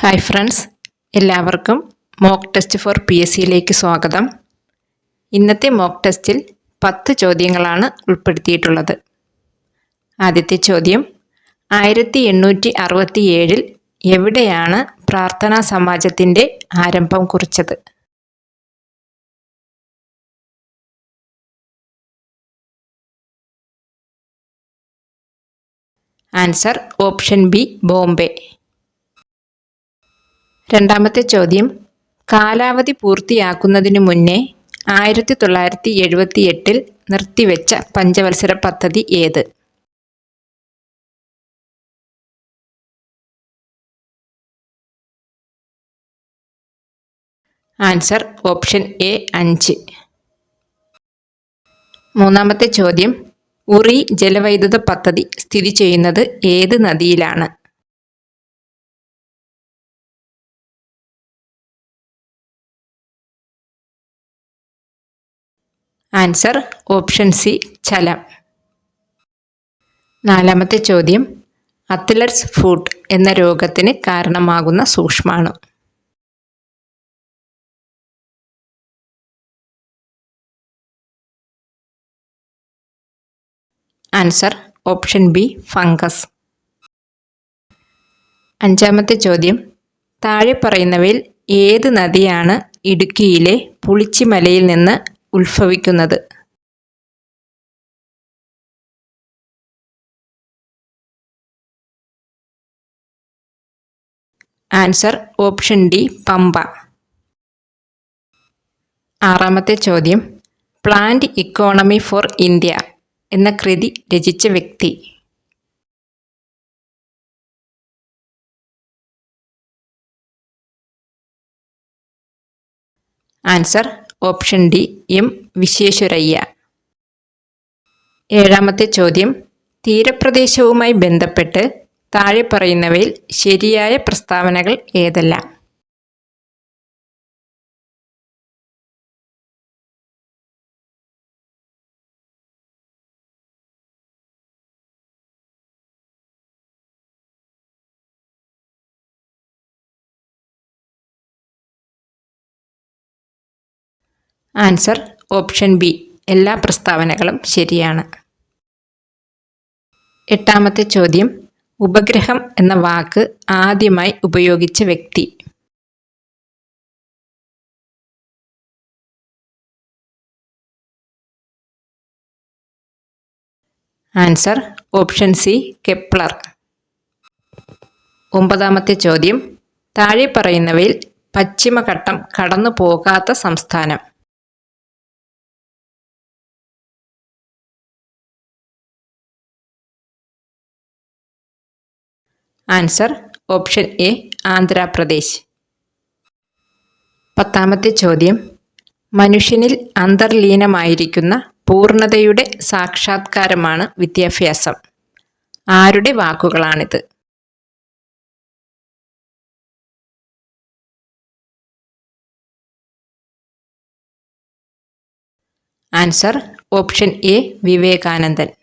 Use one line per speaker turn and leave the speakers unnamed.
Hi friends എല്ലാവർക്കും mock test for P S സിയിലേക്ക് സ്വാഗതം. ഇന്നത്തെ മോക്ക് ടെസ്റ്റിൽ പത്ത് ചോദ്യങ്ങളാണ് ഉൾപ്പെടുത്തിയിട്ടുള്ളത്. ആദ്യത്തെ ചോദ്യം ആയിരത്തി എണ്ണൂറ്റി അറുപത്തി ഏഴിൽ എവിടെയാണ് പ്രാർത്ഥനാ സമാജത്തിന്റെ ആരംഭം കുറിച്ചത്? Answer option B Bombay. രണ്ടാമത്തെ ചോദ്യം കാലാവധി പൂർത്തിയാക്കുന്നതിനു മുന്നേ ആയിരത്തി തൊള്ളായിരത്തി എഴുപത്തി എട്ടിൽ നിർത്തിവെച്ച പഞ്ചവത്സര പദ്ധതി ഏത്? ആൻസർ ഓപ്ഷൻ എ അഞ്ച്. മൂന്നാമത്തെ ചോദ്യം ഉറി ജലവൈദ്യുത പദ്ധതി സ്ഥിതി ചെയ്യുന്നത് ഏത് നദിയിലാണ്? ആൻസർ ഓപ്ഷൻ സി ചലം. നാലാമത്തെ ചോദ്യം അത്ലറ്റ്സ് ഫുഡ് എന്ന രോഗത്തിന് കാരണമാകുന്ന സൂക്ഷ്മാണ്. Answer option B fungus. അഞ്ചാമത്തെ ചോദ്യം താഴെ പറയുന്നവയിൽ ഏത് നദിയാണ് ഇടുക്കിയിലെ പുളിച്ചിമലയിൽ നിന്ന് ഉത്ഭവിക്കുന്നത്. Answer option D Pamba. ആറാമത്തെ ചോദ്യം പ്ലാന്റ് ഇക്കോണമി ഫോർ ഇന്ത്യ എന്ന കൃതി രചിച്ച വ്യക്തി. Answer option D M Visvesvaraya. ഏഴാമത്തെ ചോദ്യം തീരപ്രദേശവുമായി ബന്ധപ്പെട്ട് താഴെ പറയുന്നവയിൽ ശരിയായ പ്രസ്താവനകൾ ഏതെല്ലാം? Answer option B. എല്ലാ പ്രസ്താവനകളും ശരിയാണ്. എട്ടാമത്തെ ചോദ്യം. ഉപഗ്രഹം എന്ന വാക്ക് ആദ്യമായി ഉപയോഗിച്ച വ്യക്തി. Answer option C. കെപ്ലർ. ഒമ്പതാമത്തെ ചോദ്യം. താഴെ പറയുന്നവയിൽ പശ്ചിമഘട്ടം കടന്നു പോകാത്ത സംസ്ഥാനം. ആൻസർ ഓപ്ഷൻ എ ആന്ധ്രാപ്രദേശ് പത്താമത്തെ ചോദ്യം. മനുഷ്യനിൽ അന്തർലീനമായിരിക്കുന്ന പൂർണതയുടെ സാക്ഷാത്കാരമാണ് വിദ്യാഭ്യാസം. ആരുടെ വാക്കുകളാണിത്? Answer option A Vivekanandan.